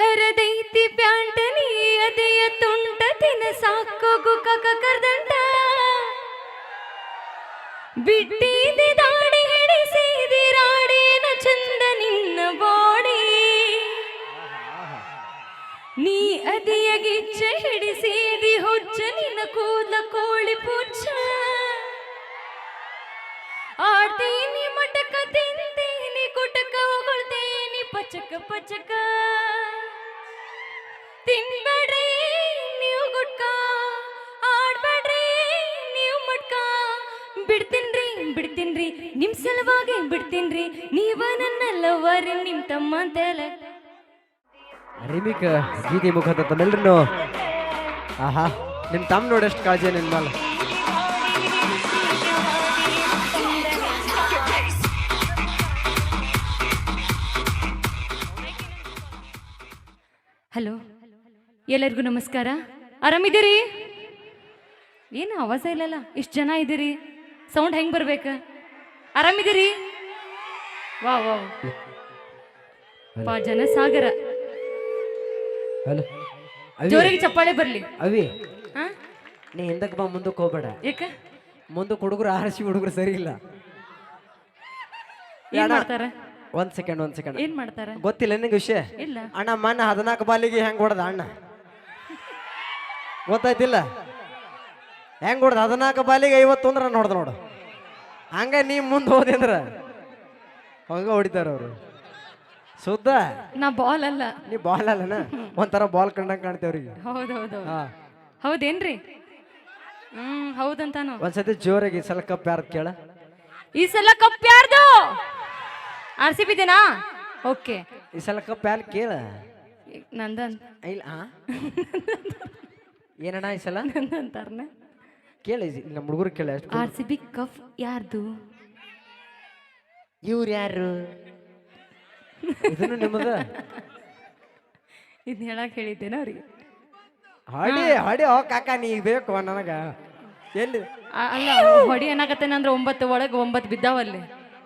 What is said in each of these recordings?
ಹರದೈತಿ ಪ್ಯಾಂಟ ನೀ ಅದೆಯ ತುಂಟ ತಿನ ಸಾಕೋಗು ಕಕ ಕರ್ದಂಟ. ಬಿಟ್ಟಿದೆ ದಾಡಿ ಹಿಡಿಸಿದಿ ರಾಡೇನ ಚಂದ ನಿನ್ನ ಬಾಡಿ. ನೀ ಅದಿಯ ಗಿಚ್ಚ ಹಿಡಿಸಿದಿ ಹುಚ್ಚ ನಿನ್ನ ಕೂದ ಕೋಳಿ ಪುಚ್ಚ. ಆಡ್ತೀನಿ ಮಟಕ ತಿಂತೀನಿ ಕುಟಕ ಹೊಗಳ್ತೀನಿ ಪಚಕ ಪಚಕ. ಬಿಡ್ತೀನ್ರಿ ಬಿಡ್ತೀನ್ರಿ. ನಿಮ್ ಸಲುವಾಗಿ ಬಿಡ್ತೀನ್ರಿ. ನೀವ ನನ್ನ ಲವರ್ ನಿಮ್ ತಮ್ಮ ಅಂತೇಳ. ರಿಮಿಕ್ ಗೀತೆ ಮುಖದ ತಮ್ಮೆಲ್ರೂ ಆಹಾ ನಿಮ್ಮ ತಮ್ಮ ನೋಡಷ್ಟು ಕಾಳಜಿ ನಿನ್ನ ಮೇಲೆ ಹಲೋ ಎಲ್ಲರಿಗೂ ನಮಸ್ಕಾರ. ಆರಾಮಿದ್ದೀರಿ? ಏನು ಆವಾಜ ಇಲ್ಲಲ್ಲ? ಇಷ್ಟು ಜನ ಇದ್ದೀರಿ? ಸೌಂಡ್ ಹೆಂಗ್ ಬರ್ಬೇಕು? ಆರಾಮಿದ್ದೀರಿ? ವಾ ವಾ. ಪಾ ಜನ ಸಾಗರ ಹಲೋ. ಅವಿ. ಜೋರಿಗೆ ಚಪ್ಪಾಳೆ ಬರ್ಲಿ. ಅವಿ. ಹಾ? ನೀ ಹಿಂದಕ್ಕೆ ಬಾ ಮುಂದಕ್ಕೆ ಹೋಗ್ಬೇಡ. ಯಾಕೆ? ಮುಂದಕ್ಕೆ ಹುಡುಗರು ಆರಿಸಿ ಹುಡುಗರು ಸರಿ ಇಲ್ಲ. ಏನ್ ಮಾಡ್ತಾರೆ? ಒಂದ್ ಸೆಕೆಂಡ್ ಒಂದ್ ಸೆಕೆಂಡ್. ಏನ್ ಮಾಡ್ತಾರ? ಗೊತ್ತಿಲ್ಲ ನಿಂಗೆ ವಿಷಯ? ಇಲ್ಲ. ಅಣ್ಣ ಮನ್ನ ಹದಿನಾಲ್ಕು ಬಾಲಿಗೆ ಹೆಂಗ್ ಹೊಡೆದ ಅಣ್ಣ? ಗೊತ್ತಾಯ್ತಿಲ್ಲ? ಹೆಂಗ್ ಹೊಡ್ದು ಹದಿನಾಲ್ಕು ಬಾಲಿಗೆ ಐವತ್ತೊಂದು ರನ್ ನೋಡ್ದ ನೋಡು. ಹಂಗೆ ನೀ ಮುಂದೆ ಹೋದೆ ಹಂಗೆ ಹಂಗ ಹೊಡಿತಾರ ಅವರು. ಸುದ್ದ ನಾ ಬಾಲ್ ಅಲ್ಲ. ನೀ ಬಾಲ್ ಅಲ್ಲನ? ಒಂಥರ ಬಾಲ್ ಕಂಡಂಗೆ ಕಾಣ್ತೇವ್ರಿಗೆ ಹೌದೌದು ಹಾ. ಹೌದೇನ್ರಿ? ಹ್ಮ್ ಹೌದಂತಾನು. ಒಂದ್ಸತಿ ಜೋರಾಗಿ ಈ ಸಲ ಕಪ್ ಯಾರ್ದು ಕೇಳ? ಈ ಸಲ ಕಪ್ ಯಾರ್ದು? ಆರ್ ಸಿ ಬಿದೇನಾ ಓಕೆ ಈ ಸಲ ಕಪ್ ಯಾರು ಕೇಳ? ನಂದನ್. ಇಲ್ಲ ಆ? ಏನಣ್ಣ ಈ ಸಲ? ಅಂತಾರನ? ಕೇಳ ನಮ್ಮ ಹುಡುಗರು ಕೇಳ ಆರ್ ಸಿ ಬಿ ಕಫ್ ಯಾರ್ದು? ಇವ್ರು ಯಾರು? ಇದನ್ನು ನಿಮ್ಮದ? ಇದ್ ಹೇಳಕ್ ಹೇಳಿದ್ದೇನ ಅವ್ರಿಗೆ. ಹಾಡಿ ಹಾಡಿ ಓ ಕಾಕ ನೀ ಬೇಕು ನನಗ. ಎಲ್ಲಿ? ಆ- ಅಲ್ಲ ಹೊಡಿ ಏನಾಗತ್ತೇನೆ ಅಂದ್ರೆ ಒಂಬತ್ತು ಒಳಗೆ ಒಂಬತ್ತು ಬಿದ್ದಾವಲ್ಲಿ.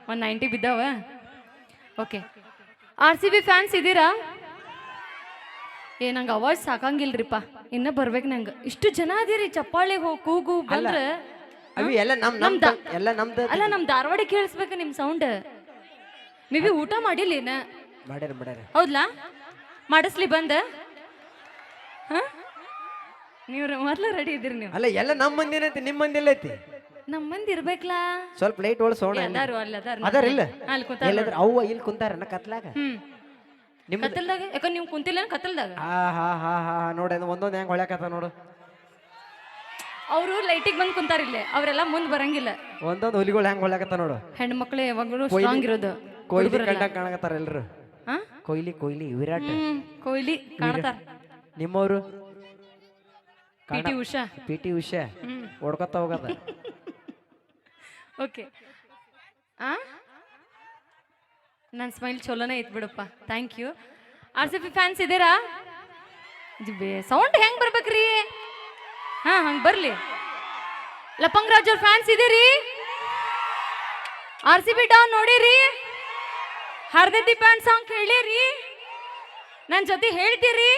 ಒಂದು ninety ಬಿದ್ದಾವ? Okay R C B fans ಇದ್ದೀರಾ ಏ ನಂಗೆ ಅವಾಜ್ ಸಾಕಂಗಿಲ್ರಿಪ್ಪ. ಇನ್ನ ಬರ್ಬೇಕು ನಂಗೆ. ಇಷ್ಟು ಜನ ಅದೀರಿ ಚಪ್ಪಾಳೆ ಹೋಗಿ ಕೂಗು ಬಂದ್ರೆ. ಅವಿ ಎಲ್ಲ ನಮ್ ನಮ್ ನಮ್ದ. ಎಲ್ಲ ನಮ್ದು ಅಲ್ಲ ನಮ್ ಧಾರವಾಡ ಕೇಳಿಸ್ಬೇಕು ನಿಮ್ ಸೌಂಡ್ ಮೇ ಬಿ ಊಟ ಮಾಡಿಲ್ಲೇನ ಮಾಡ್ಯಾರ ಮಾಡ್ಯಾರ. ಹೌದ್ಲಾ? ಮಾಡಿಸ್ಲಿ ಬಂದ. ಹಾ? ನೀವು ಮೊದ್ಲು ರೆಡಿ ಇದ್ದೀರಿ ನೀವು. ಅಲ್ಲ ಎಲ್ಲ ನಮ್ಮ ಮಂದಿನ ಐತಿ ನಿಮ್ಮ ಮಂದಿ ಐತಿ. ನಮ್ಮ ಮಂದಿ ಇರ್ಬೇಕಲ್ಲ ಸ್ವಲ್ಪ ಲೈಟ್ ಓಡಿಸೋಣ ಅದಾರು ಅಲ್ಲಿ ಅದಾರ ಅದಾರ ಇಲ್ಲ? ಅಲ್ಲಿ ಕುಂತಾರ ಅವ ಇಲ್ಲಿ ಕುಂತಾರ ಕತ್ಲಾಗ? ಹ್ಮ್. ನಿಮ್ಮ ಕತ್ತಲ್ದಾಗ? ಯಾಕ ನೀವು ಕುಂತಿಲ್ಲ ಕತ್ತಲ್ದಾಗ? ಹಾ ಹಾ ಹಾ ಹಾ ನೋಡಿ ಒಂದೊಂದು ಹೆಂಗ್ ಹೊಳ್ಯಾಕತ್ತ ನೋಡು. ಅವರು ಲೈಟಿಗೆ ಬಂದು ಕುಂತಾರ ಇಲ್ಲಿ ಅವರೆಲ್ಲ ಮುಂದೆ ಬರಂಗಿಲ್ಲ. ಒಂದೊಂದು ಹುಲಿಗಳು ಹೆಂಗ್ ಹೊಳ್ಯಾಕತ್ತ ನೋಡು. ಹೆಣ್ಮಕ್ಳು ಯಾವಾಗಲೂ ಸ್ಟ್ರಾಂಗ್ ಇರೋದು. ಕೊಹ್ಲಿ ಹುಡುಗ್ರಲ್ಲ. ಕಂಡಂಗ್ ಕಾಣಕತ್ತಾರ ಎಲ್ರು. ಹಾ ಕೊಯ್ಲಿ ಕೊಯ್ಲಿ ವಿರಾಟ್. ಹ್ಮ್ ಕೊಹ್ಲಿ ಕಾಣ್ತಾರ. ನಿಮ್ಮವರು? P T Usha. P T Usha. ಹ್ಮ್. ಹೋಗದ. ಓಕೆ ಆ? ನನ್ನ ಸ್ಮೈಲ್ ಚಲೋನೇ ಐತ್ ಬಿಡಪ್ಪ. Thank you R C P fans ಇದ್ದೀರಾ ಸೌಂಡ್ ಹೆಂಗ್ ಬರ್ಬೇಕ್ರಿ? ಹಾ, ಹಂಗ್ ಬರಲಿ. ಲಪಂಗ್ ರಾಜ್ ಅವ್ರ ಫ್ಯಾನ್ಸ್ ಇದೀರಿ? ಆರ್ ಸಿ ಬಿ ಡೌನ್ ನೋಡಿರಿ? ಹರ್ದೈತಿ ಪ್ಯಾಂಟ್ ಸಾಂಗ್ ಕೇಳಿರಿ? ನನ್ನ ಜೊತೆ ಹೇಳ್ತೀರಿ?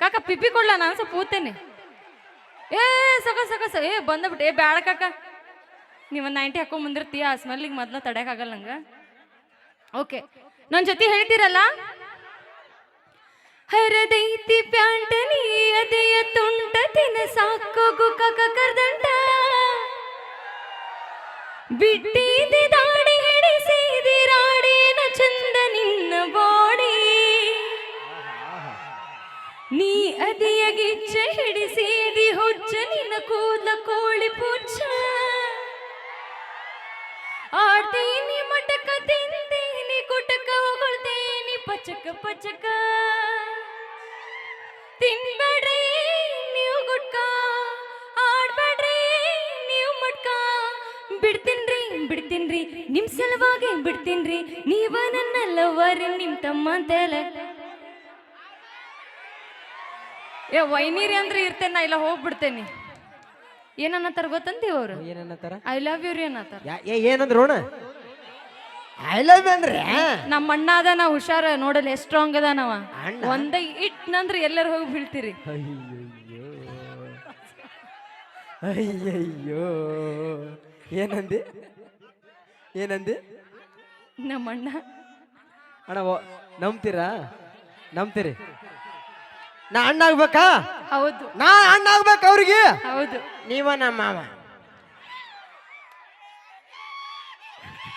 ಕಾಕ, ಪಿಪಿ ಕೊಡ್ಲ? ನಾನು ಸ್ವಲ್ಪ ಓದ್ತೇನೆ ಏ ಸಕ ಸಕ ಏ ಬಂದ್ಬಿಟ್ಟು ಏ, ಬ್ಯಾಡ ಕಾಕ. ನೀವು ನೈಂಟಿ ಹಾಕೊಂಡ್ ಬಂದಿರ್ತೀಯ, ಆ ಸ್ಮೆಲ್ಲಿಗೆ ಮೊದ್ಲು ತಡೆಯಕ್ಕಾಗಲ್ಲ ನಂಗೆ. ಓಕೆ ನನ್ನ ಜೊತೆ ಹೇಳ್ತೀರಲ್ಲ? ಹರದೈತಿ ಪ್ಯಾಂಟ ನೀ, ಅದೆಯ ತುಂಟ ತಿನ ಸಾಕೋಗು ಕಕ ಕರ್ದಂಟ. ಬಿಟ್ಟಿದೆ ದಾಡಿ ಹಿಡಿಸಿದಿ ರಾಡೇನ ಚಂದ ನಿನ್ನ ಬಾಡಿ. ನೀ ಅದಿಯ ಗಿಚ್ಚ ಹಿಡಿಸಿದಿ ಹುಚ್ಚ ನಿನ್ನ ಕೂದಲ ಕೋಳಿ ಪುಚ್ಚ ಪಚಕ ಪಚಕ ತಿನ್ಬೇಡ್ರಿ ನೀವು ಗುಟ್ಕ. ಆಡ್ಬೇಡ್ರಿ ನೀವು ಮಟ್ಕ. ಬಿಡ್ತೀನ್ರಿ ಬಿಡ್ತೀನ್ರಿ ನಿಮ್ ಸಲುವಾಗಿ ಬಿಡ್ತೀನ್ರಿ. ನೀವ ನನ್ನ ಲವರ್ ನಿಮ್ ತಮ್ಮ ಅಂತೇಳ ಏ ವೈನೀರಿ ಅಂದ್ರೆ ಇರ್ತೇನೆ ನಾ ಇಲ್ಲ ಹೋಗ್ಬಿಡ್ತೇನೆ. ಏನನ್ನತ್ತಾರ ಗೊತ್ತಂತಿ ಅವ್ರು ಏನನ್ನತ್ತಾರ? ಐ ಲವ್ ಯು ರೀ ಅನ್ನತ್ತಾರ ಯಾ- ಲವ್ ನಮ್ಮ ಅಣ್ಣ ಅದಾನ ಹುಷಾರ ನೋಡಲ್ಲ ಎಷ್ಟು ಸ್ಟ್ರಾಂಗ್ ಅದಾನವ? ಒಂದೇ ಇಟ್ನಂದ್ರೆ ಎಲ್ಲರೂ ಹೋಗಿ ಬೀಳ್ತೀರಿ. ಅಯ್ಯಯ್ಯೋ. ಅಯ್ಯಯ್ಯೋ. ಏನಂದಿ? ಏನಂದಿ? ನಮ್ಮ ಅಣ್ಣ ಅಣ್ಣ ನಂಬ್ತೀರಾ? ನಂಬ್ತೀರಿ. ನಾ ಅಣ್ಣ ಆಗ್ಬೇಕಾ ಹೌದು. ನಾ ಅಣ್ಣ ಆಗ್ಬೇಕು ಅವ್ರಿಗೆ? ಹೌದು. ನೀವ ನಮ್ಮ ಮಾವ.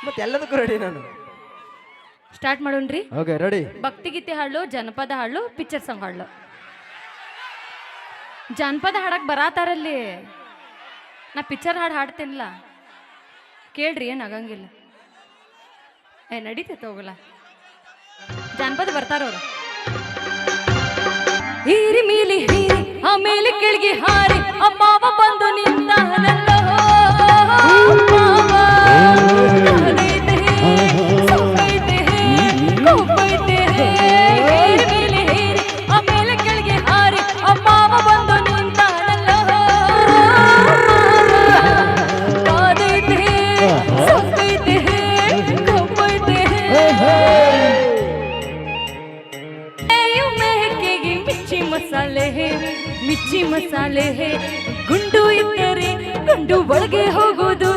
ಮತ್ತೆ ಎಲ್ಲದಕ್ಕೂ ರೆಡಿ ನಾನು. ಸ್ಟಾರ್ಟ್ ಮಾಡೋಣ್ರಿ ಓಕೆ ರೆಡಿ ಭಕ್ತಿಗೀತೆ ಹಾಡು ಜನಪದ ಹಾಡು ಪಿಕ್ಚರ್ ಸಾಂಗ್ ಹಾಡು ಜನಪದ ಹಾಡಕ್ ಬರಾತಾರಲ್ಲಿ ನಾ ಪಿಕ್ಚರ್ ಹಾಡು ಹಾಡ್ತೇನಲ್ಲ? ಕೇಳ್ರಿ ಏನು ಆಗಂಗಿಲ್ಲ. ಏ ನಡೀತೈತೆ ಹೋಗಲ್ಲ. ಜಾನಪದ ಬರ್ತಾರವ್ರು ಹೀರಿ ಮೀಲಿ ಹೀರಿ ಆಮೇಲೆ ಕೆಳಗೆ ಹಾರಿ ಅಮ್ಮವ ಬಂದು ನಿಂತಾನಲ್ಲೋ ಮಿರ್ಚಿ ಮಸಾಲೆ ಹೇ. ಗುಂಡು ಇದ್ದರೆ ಗುಂಡು ಒಳಗೆ ಹೋಗೋದು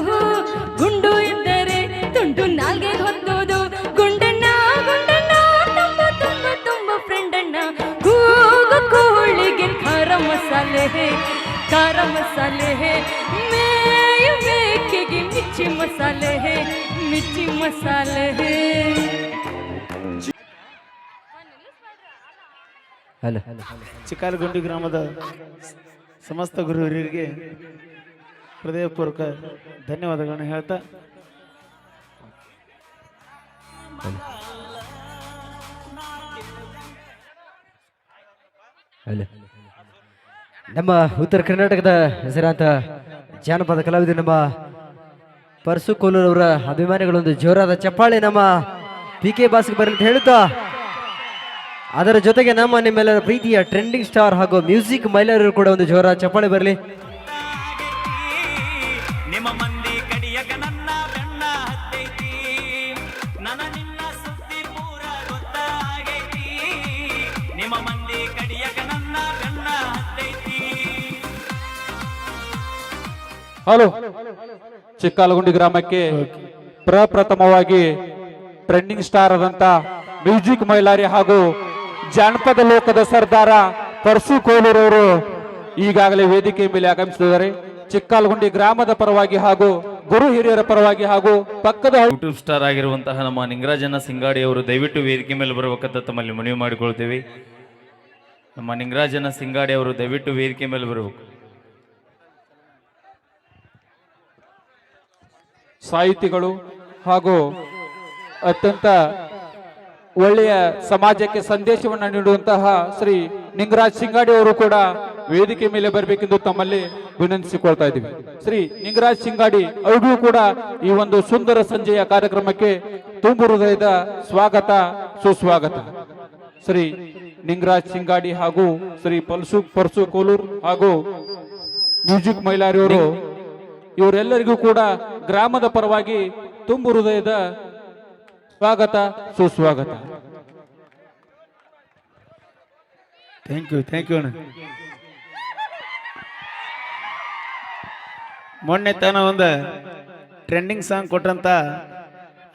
ಗುಂಡು ಇದ್ದರೆ ತುಂಡು ನಾಲ್ಗೆ ಹೊತ್ತೋದು ಗುಂಡಣ್ಣ ಗುಂಡಣ್ಣ, ತುಂಬ ತುಂಬ ತುಂಬ ಫ್ರೆಂಡಣ್ಣ. ಕೂಗು ಕೋಳಿಗೆ ಖಾರ ಮಸಾಲೆ ಹೇ. ಖಾರ ಮಸಾಲೆ ಹೇ. ಮೇಯು ಮೇಕೆಗೆ ಮಿರ್ಚಿ ಮಸಾಲೆ ಹೇ. ಮಿರ್ಚಿ ಮಸಾಲೆ ಹೇ. ಹಲೋ. ಚಿಕ್ಕಾಲಗುಂಡಿ ಗ್ರಾಮದ ಸಮಸ್ತ ಗುರು ಹಿರಿಯರಿಗೆ ಹೃದಯಪೂರ್ವಕ ಧನ್ಯವಾದಗಳನ್ನು ಹೇಳ್ತಾ ಹಲೋ. ನಮ್ಮ ಉತ್ತರ ಕರ್ನಾಟಕದ ಹೆಸರಾಂತ ಜಾನಪದ ಕಲಾವಿದ ನಮ್ಮ ಪರಸು ಕೋಲೂರವರ ಅಭಿಮಾನಿಗಳೊಂದು ಜೋರಾದ ಚಪ್ಪಾಳೆ ನಮ್ಮ ಪಿ ಕೆ ಬಾಸ್ಗೆ ಬರಲಿ ಅಂತ ಹೇಳುತ್ತಾ ಅದರ ಜೊತೆಗೆ ನಮ್ಮ ನಿಮ್ಮೆಲ್ಲರ ಪ್ರೀತಿಯ ಟ್ರೆಂಡಿಂಗ್ ಸ್ಟಾರ್ ಹಾಗೂ ಮ್ಯೂಸಿಕ್ ಮೈಲರು ಕೂಡ ಒಂದು ಜೋರ ಚಪ್ಪಾಳೆ ಬರಲಿ. ನಿಮ್ಮ ಮಂದಿ ಕಡಿಯಕ ನನ್ನ ಬೆನ್ನ ಹತ್ತೈತಿ. ನನ್ನ ನಿನ್ನ ಸುದ್ದಿ ಪೂರ ಗೊತ್ತಾಗೈತಿ. ನಿಮ್ಮ ಮಂದಿ ಕಡಿಯಕ ನನ್ನ ಬೆನ್ನ ಹತ್ತೈತಿ. ಹಲೋ ಚಿಕ್ಕಾಲಗುಂಡಿ ಗ್ರಾಮಕ್ಕೆ ಪ್ರಪ್ರಥಮವಾಗಿ ಟ್ರೆಂಡಿಂಗ್ ಸ್ಟಾರ್ ಆದಂತ ಮ್ಯೂಸಿಕ್ ಮೈಲಾರಿ ಹಾಗೂ ಜಾನಪದ ಲೋಕದ ಸರ್ದಾರ ಪರ್ಸು ಕೋಲೂರವರು ಈಗಾಗಲೇ ವೇದಿಕೆ ಮೇಲೆ ಆಗಮಿಸಿದ್ದಾರೆ. ಚಿಕ್ಕಾಲಗುಂಡಿ ಗ್ರಾಮದ ಪರವಾಗಿ ಹಾಗೂ ಗುರು ಹಿರಿಯರ ಪರವಾಗಿ ಹಾಗೂ ಪಕ್ಕದ ಯೂಟ್ಯೂಬ್ ಸ್ಟಾರ್ ಆಗಿರುವಂತಹ ನಮ್ಮ ನಿಂಗರಾಜನ ಸಿಂಗಾಡಿ ಅವರು ದಯವಿಟ್ಟು ವೇದಿಕೆ ಮೇಲೆ ಬರಬೇಕಂತ ತಮ್ಮಲ್ಲಿ ಮನವಿ ಮಾಡಿಕೊಳ್ತೀವಿ. ನಮ್ಮ ನಿಂಗರಾಜನ ಸಿಂಗಾಡಿ ಅವರು ದಯವಿಟ್ಟು ವೇದಿಕೆ ಮೇಲೆ ಬರಬೇಕು. ಸಾಹಿತಿಗಳು ಹಾಗೂ ಅತ್ಯಂತ ಒಳ್ಳೆಯ ಸಮಾಜಕ್ಕೆ ಸಂದೇಶವನ್ನು ನೀಡುವಂತಹ ಶ್ರೀ ನಿಂಗರಾಜ್ ಸಿಂಗಾಡಿ ಅವರು ಕೂಡ ವೇದಿಕೆ ಮೇಲೆ ಬರಬೇಕೆಂದು ತಮ್ಮಲ್ಲಿ ವಿನಂತಿಸಿಕೊಳ್ತಾ ಇದ್ದೀವಿ. ಶ್ರೀ ನಿಂಗರಾಜ್ ಸಿಂಗಾಡಿ ಅವರಿಗೂ ಕೂಡ ಈ ಒಂದು ಸುಂದರ ಸಂಜೆಯ ಕಾರ್ಯಕ್ರಮಕ್ಕೆ ತುಂಬು ಹೃದಯದ ಸ್ವಾಗತ, ಸುಸ್ವಾಗತ. ಶ್ರೀ ನಿಂಗರಾಜ್ ಸಿಂಗಾಡಿ ಹಾಗೂ ಶ್ರೀ ಪಲ್ಸು, ಪರ್ಸು ಕೋಲೂರ್ ಹಾಗೂ ಮ್ಯೂಸಿಕ್ ಮೈಲಾರಿಯವರು ಇವರೆಲ್ಲರಿಗೂ ಕೂಡ ಗ್ರಾಮದ ಪರವಾಗಿ ತುಂಬು ಹೃದಯದ ಸ್ವಾಗತ, ಸುಸ್ವಾಗತ. ಥ್ಯಾಂಕ್ ಯು ಥ್ಯಾಂಕ್ ಯು ಅಣ್ಣ. ಮೊನ್ನೆ ತಾನ ಒಂದು ಟ್ರೆಂಡಿಂಗ್ ಸಾಂಗ್ ಕೊಟ್ಟಂತ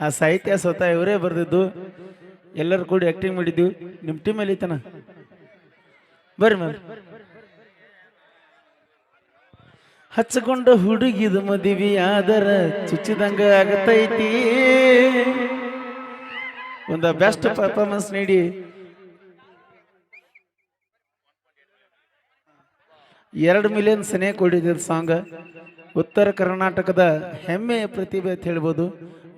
ಆ ಸಾಹಿತ್ಯ ಸ್ವತಃ ಇವರೇ ಬರೆದಿದ್ದು. ಎಲ್ಲರೂ ಕೂಡಿ ಆಕ್ಟಿಂಗ್ ಮಾಡಿದ್ವಿ. ನಿಮ್ಮ ಟೀಮಲ್ಲಿ ತನ? ಬರ್ರಿ ಮ್ಯಾಮ್ ಹಚ್ಕೊಂಡು ಹುಡುಗಿದ ಮದುವೆ ಆದರ ಚುಚ್ಚಿದಂಗ ಆಗತೈತಿ. ಒಂದು ಬೆಸ್ಟ್ ಪರ್ಫಾರ್ಮೆನ್ಸ್ ನೀಡಿ. ಎರಡು ಮಿಲಿಯನ್ ಸನೇ ಕೊಡಿದ ಸಾಂಗ್. ಉತ್ತರ ಕರ್ನಾಟಕದ ಹೆಮ್ಮೆಯ ಪ್ರತಿಭೆ ಅಂತ ಹೇಳ್ಬೋದು.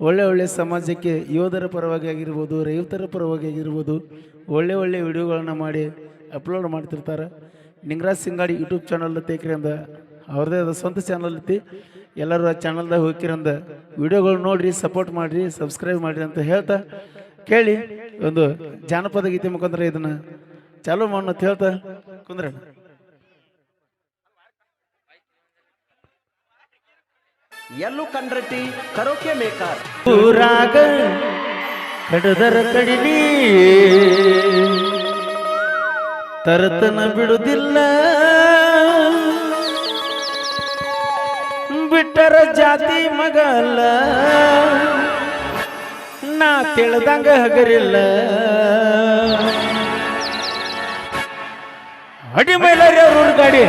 ಒಳ್ಳೆ ಒಳ್ಳೆ ಸಮಾಜಕ್ಕೆ ಯೋಧರ ಪರವಾಗಿ ಆಗಿರ್ಬೋದು, ರೈತರ ಪರವಾಗಿ ಆಗಿರ್ಬೋದು, ಒಳ್ಳೆ ಒಳ್ಳೆ ವಿಡಿಯೋಗಳನ್ನ ಮಾಡಿ ಅಪ್ಲೋಡ್ ಮಾಡ್ತಿರ್ತಾರೆ. ನಿಂಗರಾಜ್ ಸಿಂಗಾಡಿ ಯೂಟ್ಯೂಬ್ ಚಾನಲ್ ತೇಕ್ರಿ ಅಂದ ಅವ್ರದ್ದೇ ಆದ ಸ್ವಂತ ಚಾನಲ್ ಐತಿ. ಎಲ್ಲರೂ ಆ ಚಾನಲ್ದಾಗ ಹೋಗಿರಂದ ವಿಡಿಯೋಗಳು ನೋಡಿರಿ, ಸಪೋರ್ಟ್ ಮಾಡಿರಿ, ಸಬ್ಸ್ಕ್ರೈಬ್ ಮಾಡಿರಿ ಅಂತ ಹೇಳ್ತಾ ಕೇಳಿ ಒಂದು ಜಾನಪದ ಗೀತೆ ಮುಖಾಂತರ ಇದನ್ನು ಚಾಲೂ ಮಾಡೋಣ ಅಂತ ಹೇಳ್ತಾ ಕುಂದ್ರಣ್ಣ ಎಲ್ಲೂ ಕಂಡ್ರಟ್ಟಿ ಕರೋಕೆ ಮೇಕರ್. ಊರಾಗ ಕಡದರ ಕಡಿಲಿ ತರತನ ಬಿಡುದಿಲ್ಲ. ಬಿಟ್ಟರ ಜಾತಿ ಮಗ ಅಲ್ಲ. ನಾ ತಿಳಿದಂಗ ಹಗರಿಲ್ಲ. ಅಡಿ ಮೈಲಾರಿ ಅವ್ರ ಗಾಡಿ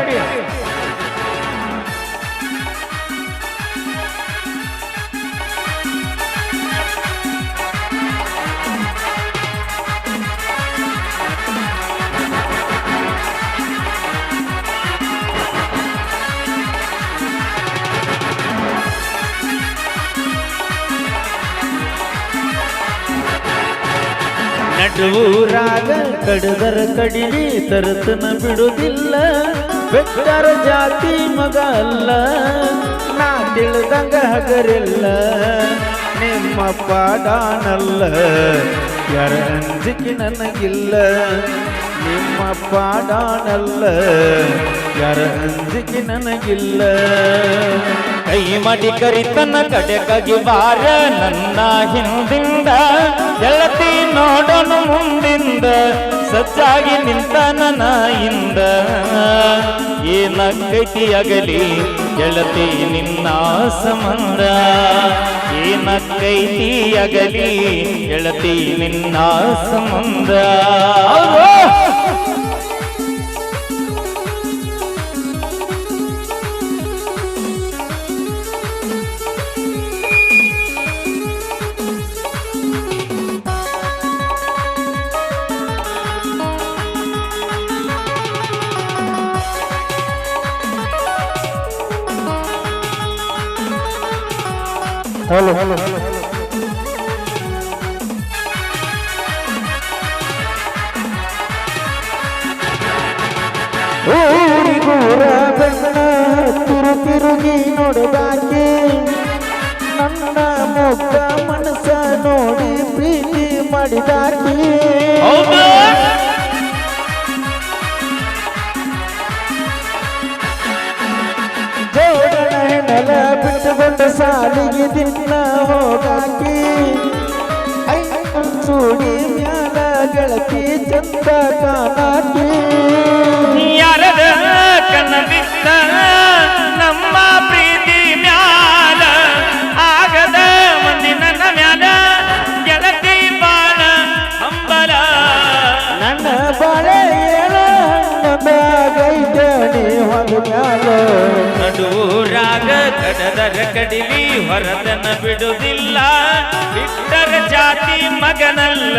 ನಡುವೂರಾಗ ಕಡದರ ಕಡಿಲಿ ತರತನ ಬಿಡುವುದಿಲ್ಲ ಬೆಟ್ಟರ ಜಾತಿ ಮಗ ಅಲ್ಲ, ನಾ ತಿಳಿದಂಗ ಹಗರಿಲ್ಲ. ನಿಮ್ಮ ಪಾಡಾನಲ್ಲ ಯಾರ ಅಂಜಿಕೆ ನನಗಿಲ್ಲ. ನಿಮ್ಮ ಪಾಡಾನಲ್ಲ ಯಾರ ಅಂಜಿಕೆ ನನಗಿಲ್ಲ. ಕೈ ಮಡಿ ಕರಿತನ ಕಡೆಗಾಗಿ ಬಾರ ನನ್ನ ಹಿಂದಿಂದ. ಗೆಳತಿ ನೋಡೋನು ಮುಂದಿಂದ, ಸಜ್ಜಾಗಿ ನಿಂತ ನನ್ನ ಹಿಂದ ಏನಕ್ಕೈತಿ ಅಗಲಿ ಗೆಳತಿ ನಿನ್ನ ಸಂಬಂಧ. ಏನಕ್ಕೈತಿ ಅಗಲಿ ಗೆಳತಿ ನಿನ್ನ ಸಂಬಂಧ. સીતાજી ಕಡದರ ಕಡಿಲಿ ಹೊರದನ ಬಿಡುವುದಿಲ್ಲ. ಬಿಟ್ಟರ ಜಾತಿ ಮಗನಲ್ಲ.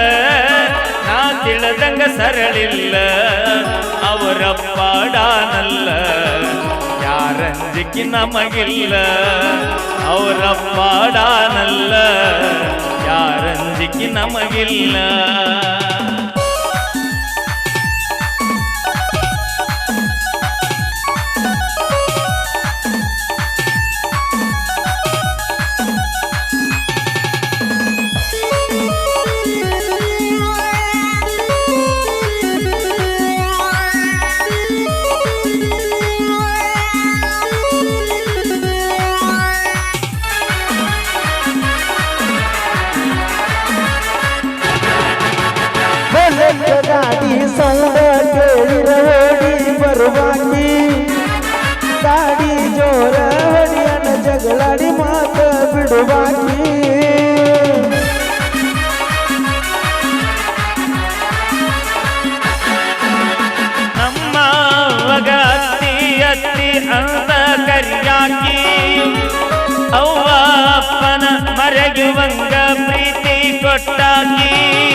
ನಾ ತಿಳದಂಗ ಸರಳಿಲ್ಲ. ಅವರ ಪಾಡಾನಲ್ಲ ಯಾರಂಜಿಕಿ ನಮಗಿಲ್ಲ. ಅವರ ಪಾಡಾನಲ್ಲ ಯಾರಂಜಿಕಿ ನಮಗಿಲ್ಲ. ಜಗಳಾಡಿ ಮಾತ ಬಿಡುವಾಕಿ. ನಮ್ಮ ಅತ್ತಿ ಅತ್ತಿ ಅಂತ ಕರಿಯಾಕಿ. ಅವ್ವ ಅಪ್ಪನ ಮರೆಯುವಂಗ ಪ್ರೀತಿ ಕೊಟ್ಟಾಕಿ.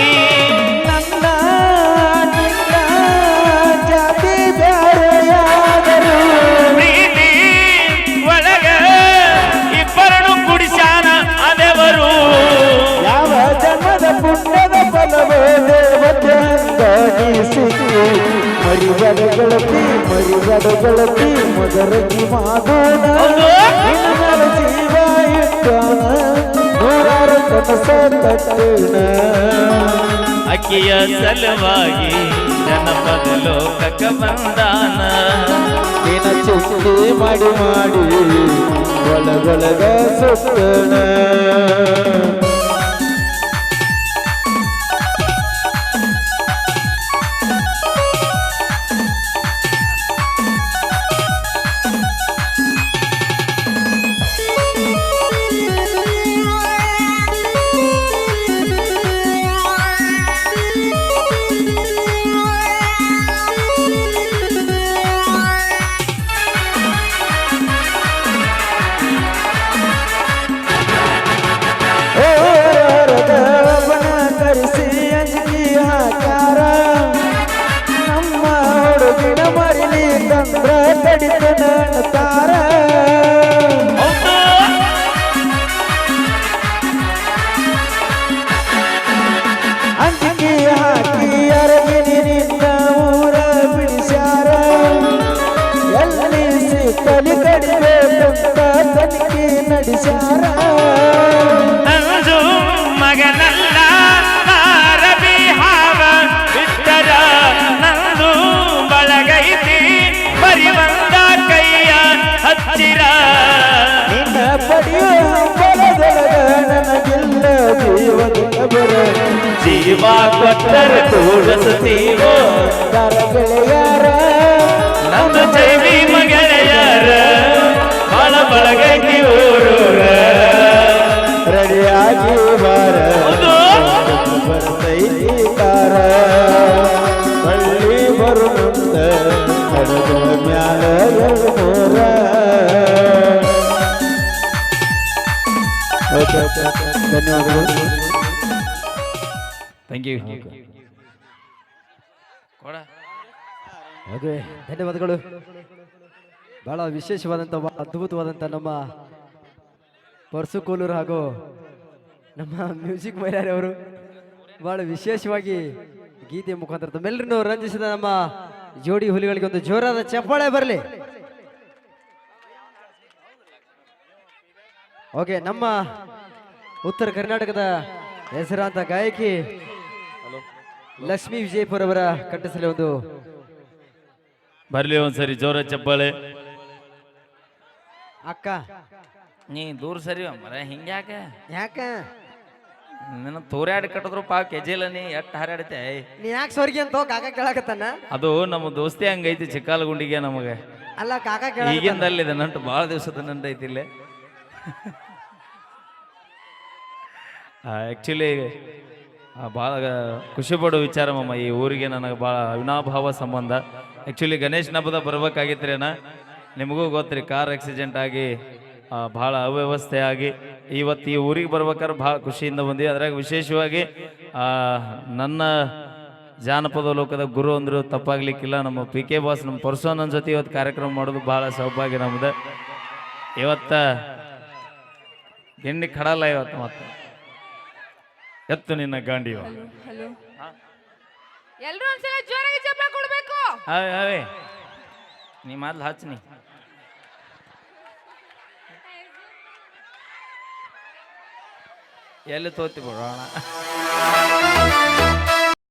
ಗೆಳತಿ ಮದರಗಿ ಮಾಡೋಣ ನಿನ್ನ ಜೀವ ಇಟ್ಟಾನ. ನೂರಾರು ಕನಸ ಅಕ್ಕಿಯ ಸಲುವಾಗಿ ಜನಪದ ಲೋಕಕ್ಕ ಬಂದಾನ. ದಿನ ಚಿಂತೆ ಮಾಡಿ ಮಾಡಿ ಒಳಗೊಳಗ ಸುತ್ತಣ. ಜೀವ ಕೊಟ್ಟರೆ ತೋರಿಸ್ತೀವೋ ಗೆಳೆಯರ ನಮ್ಮ ಜೈವಿ ಮಗೆಳೆಯರ ಬಾಳ ಬಳಗೈತಿ ಊರೂರ ರೆಡಿಯಾಗಿ ಬಾರ. ಹೌದು. ಬರ್ತೈತಿ ಕಾರ ಹಳ್ಳಿ ಬರು ಮುಂದ ನಡೆದ ಮ್ಯಾಲ ಮೂರ ಓಕೆ ಓಕೆ. ಧನ್ಯವಾದಗಳು. ಓಕೆ ಧನ್ಯವಾದಗಳು. ಬಹಳ ವಿಶೇಷವಾದಂಥ ಅದ್ಭುತವಾದಂಥ ನಮ್ಮ ಪರ್ಸು ಕೋಲೂರು ಹಾಗೂ ನಮ್ಮ ಮ್ಯೂಸಿಕ್ ಮೈಲಾರಿ ಅವರು ಬಹಳ ವಿಶೇಷವಾಗಿ ಗೀತೆ ಮುಖಾಂತರ ತಮ್ಮೆಲ್ಲರನ್ನು ರಂಜಿಸಿದ ನಮ್ಮ ಜೋಡಿ ಹುಲಿಗಳಿಗೆ ಒಂದು ಜೋರಾದ ಚಪ್ಪಾಳೆ ಬರಲಿ. ಓಕೆ, ನಮ್ಮ ಉತ್ತರ ಕರ್ನಾಟಕದ ಹೆಸರಾಂತ ಗಾಯಕಿ ಲಕ್ಷ್ಮೀ ವಿಜಯಪುರ ಅವರ ಕಟ್ಟಿಸಲು ಒಂದು ಬರ್ಲಿ ಒಂದ್ಸರಿ ಜೋರ ಚಪ್ಪಾಳೆ. ಅಕ್ಕ. ನೀ ದೂರ ಸರಿ ಮರ ಹಿಂಗ್ಯಾಕ ಯಾಕ? ನಿನ್ನ ತೋರ್ಯಾಡಿ ಕಟ್ಟಿದ್ರು ಪಾ ಕೆಜಿಲ್ಲ ನೀ ಎಟ್ ಹಾರಾಡತೆ ನೀ ಯಾಕೆ ಸ್ವರ್ಗಿ ಅಂತ ಕಾಕ ಕೇಳಕತ್ತಾನ? ಅದು ನಮ್ಮ ದೋಸ್ತಿ ಹಂಗೈತಿ ಚಿಕ್ಕಾಲಗುಂಡಿಗೆ ನಮಗೆ. ಅಲ್ಲ ಕಾಕ ಕೇಳ ಈಗಿಂದಲ್ಲಿದೆ ನಂಟು ಭಾಳ ದಿವಸದ ನಂಟು ಐತಿ ಇಲ್ಲೇ. ಆ್ಯಕ್ಚುಲಿ ಭಾಳ ಖುಷಿ ಪಡೋ ವಿಚಾರ ಮಮ್ಮ ಈ ಊರಿಗೆ ನನಗೆ ಭಾಳ ಅವಿನಾಭಾವ ಸಂಬಂಧ. ಆ್ಯಕ್ಚುಲಿ ಗಣೇಶನ ಹಬ್ಬದ ಬರ್ಬೇಕಾಗಿತ್ರಿ ಅಣ್ಣ. ನಿಮಗೂ ಗೊತ್ತ್ರಿ ಕಾರ್ ಆಕ್ಸಿಡೆಂಟ್ ಆಗಿ ಭಾಳ ಅವ್ಯವಸ್ಥೆ ಆಗಿ ಇವತ್ತು ಈ ಊರಿಗೆ ಬರ್ಬೇಕಾದ್ರೆ ಭಾಳ ಖುಷಿಯಿಂದ ಬಂದಿ. ಅದ್ರಾಗ ವಿಶೇಷವಾಗಿ ನನ್ನ ಜಾನಪದ ಲೋಕದ ಗುರು ಅಂದರು ತಪ್ಪಾಗ್ಲಿಕ್ಕಿಲ್ಲ. ನಮ್ಮ ಪಿ ಕೆ ಬಾಸ್ ನಮ್ಮ ಪರ್ಸೋನನ್ ಜೊತೆ ಇವತ್ತು ಕಾರ್ಯಕ್ರಮ ಮಾಡೋದು ಭಾಳ ಸೌಭಾಗ್ಯ ನಮ್ದು. ಇವತ್ತ ಗಿಂಡಿ ಕಡಲ್ಲ ಇವತ್ತು ಮತ್ತೆ. ಎತ್ತು ನಿನ್ನ ಗಾಂಡಿವ ಹಲೋ ಎಲ್ರು ಒಂದ್ಸಲ ಜೋರಾಗಿ ಚಪ್ಪಾಳೆ ಕೊಡ್ಬೇಕು. ಅವೇ ಅವೇ ನೀ ಮೊದ್ಲು ಹಚ್ಚನಿ ಎಲ್ಲಿ ತೋತಿ ಬಿಡೋಣ